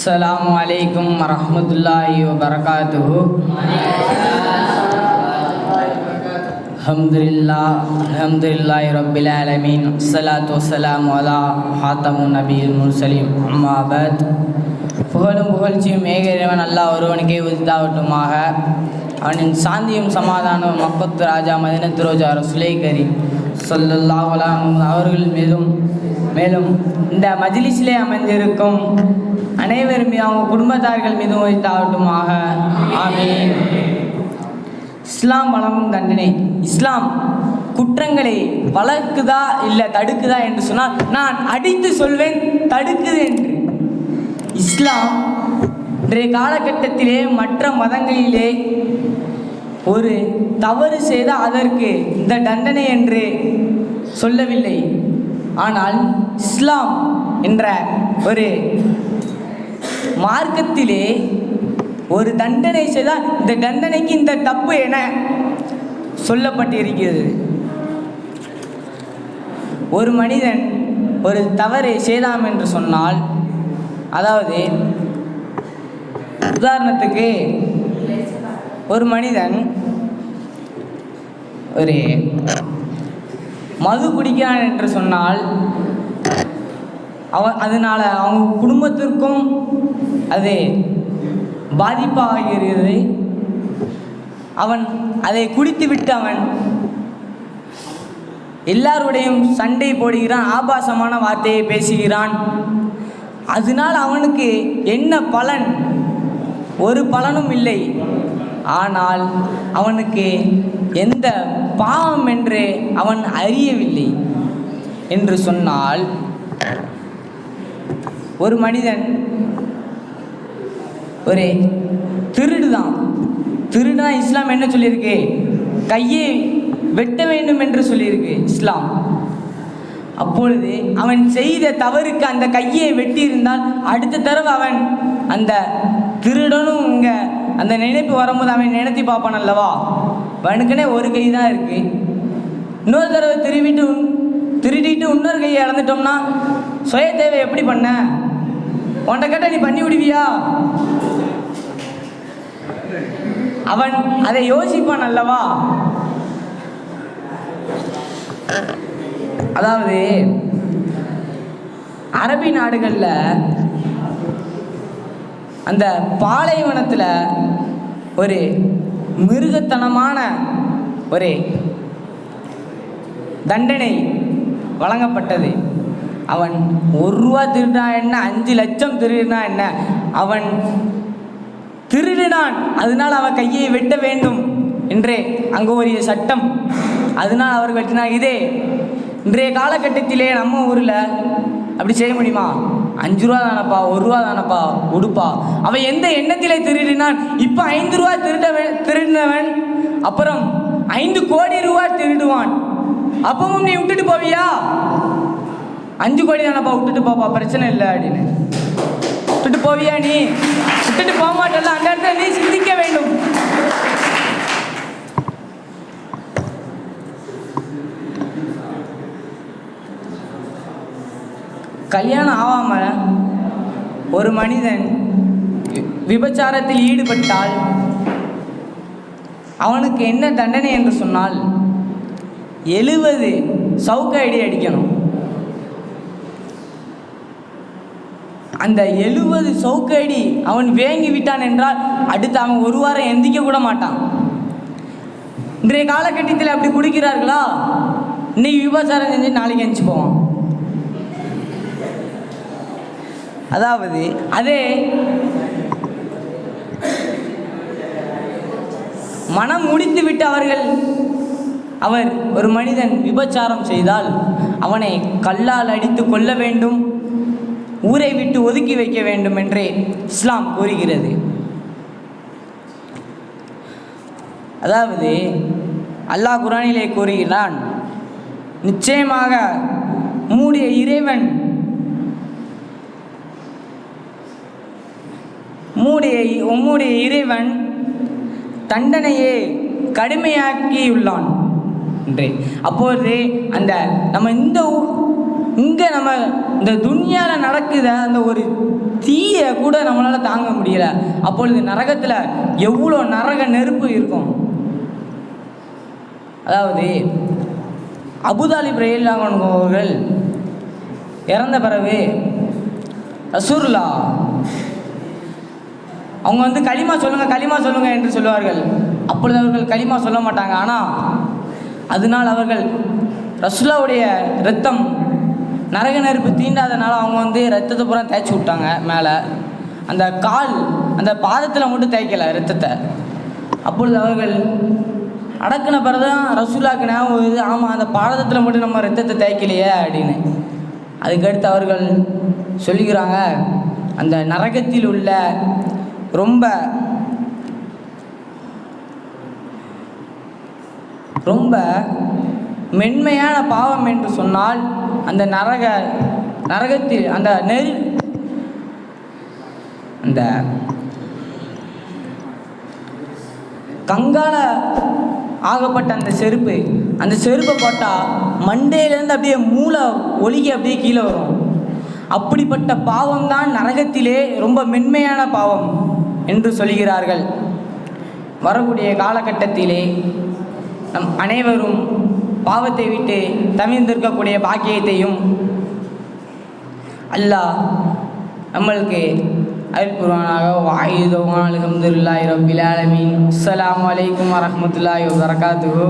السلام عليكم ورحمة الله وبركاته الحمد لله الحمد لله رب العالمين الصلاة والسلام على خاتم النبي المرسلين أما بعد புகழும் புகழ்ச்சியும் ஏக இறைவன் அல்லாஹ் ஒருவனுக்கே உரித்தாகட்டுமாக அவனின் சாந்தியும் சமாதானம் மக்கத்து ராஜா மதினத்து ரோஜா ரசுலை கரீம் சொல்லல்லாஹ் அலாம் அவர்கள் மீதும் மேலும் இந்த மஜ்லிஸிலே அமைந்திருக்கும் அனைவரும் மீது அவங்க குடும்பத்தார்கள் மீதும் உரித்தாகட்டுமாக ஆமீன். இஸ்லாம் வழங்கும் தண்டனை. இஸ்லாம் குற்றங்களை வளர்க்குதா இல்லை தடுக்குதா என்று சொன்னால் நான் அடித்து சொல்வேன் தடுக்குது என்று. இஸ்லாம் இன்றைய காலகட்டத்திலே மற்ற மதங்களிலே ஒரு தவறு செய்தால் அதற்கு இந்த தண்டனை என்று சொல்லவில்லை. ஆனால் இஸ்லாம் என்ற ஒரு மார்க்கத்திலே ஒரு தண்டனை செய்தால் இந்த தண்டனைக்கு இந்த தப்பு என சொல்லப்பட்டிருக்கிறது. ஒரு மனிதன் ஒரு தவறை செய்தாம் என்று சொன்னால் அதாவது உதாரணத்துக்கு ஒரு மனிதன் ஒரு மது குடிக்கிறான் என்று சொன்னால் அவ அதனால் அவங்க குடும்பத்திற்கும் அது பாதிப்பாகிறது அவன் அதை குடித்துவிட்டு அவன் எல்லாருடையும் சண்டை போடுகிறான் ஆபாசமான வார்த்தையை பேசுகிறான். அதனால் அவனுக்கு என்ன பலன்? ஒரு பலனும் இல்லை. ஆனால் அவனுக்கு எந்த பாவம் என்று அவன் அறியவில்லை. என்று சொன்னால் ஒரு மனிதன் ஒரு திருடுதான். திருடுனா இஸ்லாம் என்ன சொல்லியிருக்கு? கையை வெட்ட வேண்டும் என்று சொல்லியிருக்கு இஸ்லாம். அப்பொழுது அவன் செய்த தவறுக்கு அந்த கையை வெட்டியிருந்தால் அடுத்த தடவை அவன் அந்த திருடனும் இங்கே அந்த நினைப்பு வரும்போது அவன் நினைத்து பார்ப்பான் அல்லவா? அவனுக்குனே ஒரு கை தான் இருக்கு. இன்னொரு தடவை திருவிட்டு திருடிட்டு இன்னொரு கையை இழந்துட்டோம்னா சுய தேவை எப்படி பண்ண? உன்கிட்ட கேட்ட நீ பண்ணி விடுவியா? அவன் அதை யோசிப்பான் அல்லவா? அதாவது அரபி நாடுகளில் அந்த பாலைவனத்தில் ஒரு மிருகத்தனமான ஒரு தண்டனை வழங்கப்பட்டது. அவன் ஒரு ரூபா திருடினா என்ன? அஞ்சு லட்சம் திருடினா என்ன? அவன் திருடினான். அதனால் அவன் கையை வெட்ட வேண்டும் என்றே அங்கே ஒரு சட்டம். அதனால் அவர் வெட்டினார் இதே. இன்றைய காலகட்டத்திலே நம்ம ஊரில் அப்படி செய்ய முடியுமா? அஞ்சு ரூபா தானப்பா ஒரு ரூபா தானப்பா உடுப்பா. அவன் எந்த எண்ணத்திலே திருடினான்? இப்போ ஐந்து ரூபா திருடவன் திருடினவன் அப்புறம் ஐந்து கோடி ரூபா திருடுவான். அப்பவும் நீ விட்டுட்டு போவியா? அஞ்சு கோடி தானப்பா விட்டுட்டு போப்பா பிரச்சனை இல்லை அப்படின்னு. விட்டுட்டு போவியா நீ? விட்டுட்டு போக மாட்டல அந்த இடத்துல நீ சிந்திக்க வேண்டும். கல்யாணம் ஆகாம ஒரு மனிதன் வி- விபச்சாரத்தில் ஈடுபட்டால் அவனுக்கு என்ன தண்டனை என்று சொன்னால் எழுபது சவுக்க அடி அடிக்கணும். அந்த எழுபது சவுக்கடி அவன் வேங்கி விட்டான் என்றால் அடுத்து அவன் ஒரு வாரம் எந்திக்க கூட மாட்டான். இன்றைய காலகட்டத்தில் அப்படி குடிக்கிறார்களா? இன்னைக்கு விபச்சாரம் செஞ்சு நாளைக்கு எந்திச்சு போவான். அதாவது அதே மனம் முடித்து விட்டு அவர்கள் அவர் ஒரு மனிதன் விபச்சாரம் செய்தால் அவனை கல்லால் அடித்து கொல்ல வேண்டும். ஊரை விட்டு ஒதுக்கி வைக்க வேண்டும் என்றே இஸ்லாம் கூறுகிறது. அதாவது அல்லாஹ் குரானிலே கூறுகிறான் நிச்சயமாக மூடிய இறைவன் மூடிய உம்முடைய இறைவன் தண்டனையை கடுமையாக்கியுள்ளான் என்று. அப்போது அந்த நம்ம இந்த இங்கே நம்ம இந்த துன்யாவில் நடக்குத அந்த ஒரு தீயை கூட நம்மளால் தாங்க முடியல. அப்பொழுது நரகத்தில் எவ்வளோ நரக நெருப்பு இருக்கும்? அதாவது அபுதாலிப் ரயில்லாங்கன் அவர்கள் இறந்த பிறகு ரசூர்லா அவங்க வந்து களிமா சொல்லுங்க களிமா சொல்லுங்க என்று சொல்லுவார்கள். அப்பொழுது அவர்கள் களிமா சொல்ல மாட்டாங்க. ஆனால் அதனால் அவர்கள் ரசுல்லாவுடைய ரத்தம் நரக நெருப்பு தீண்டாதனால அவங்க வந்து ரத்தத்தை பூரா தேய்ச்சி விட்டாங்க மேலே. அந்த கால் அந்த பாதத்தில் மட்டும் தேய்க்கல ரத்தத்தை அப்பொழுது அவர்கள் அடக்கின பிறகு ரசூலாக்கு ஞாபகம் வருது ஆமாம் அந்த பாதத்தில் மட்டும் நம்ம ரத்தத்தை தேய்க்கலையே அப்படின்னு. அதுக்கடுத்து அவர்கள் சொல்லிக்கிறாங்க அந்த நரகத்தில் உள்ள ரொம்ப ரொம்ப மென்மையான பாவம் என்று சொன்னால் அந்த நரக நரகத்தில் அந்த நெரு அந்த கங்கால ஆகப்பட்ட அந்த செருப்பு. அந்த செருப்பை போட்டால் மண்டையிலேருந்து அப்படியே மூளை ஒழுகி அப்படியே கீழே வரும். அப்படிப்பட்ட பாவம் தான் நரகத்திலே ரொம்ப மென்மையான பாவம் என்று சொல்கிறார்கள் வரக்கூடிய காலகட்டத்திலே நம் அனைவரும் பாவத்தை விட்டு தமிழ்ந்திருக்கக்கூடிய பாக்கியத்தையும் அல்லாஹ் நம்மளுக்கு அருள்புரானாக வாயுதவான் அலமதுல்லாஹி ரபில் ஆலமீன். அஸ்ஸலாமு அலைக்கும் வரஹ்மத்துல்லாஹி வபரகாத்துஹு.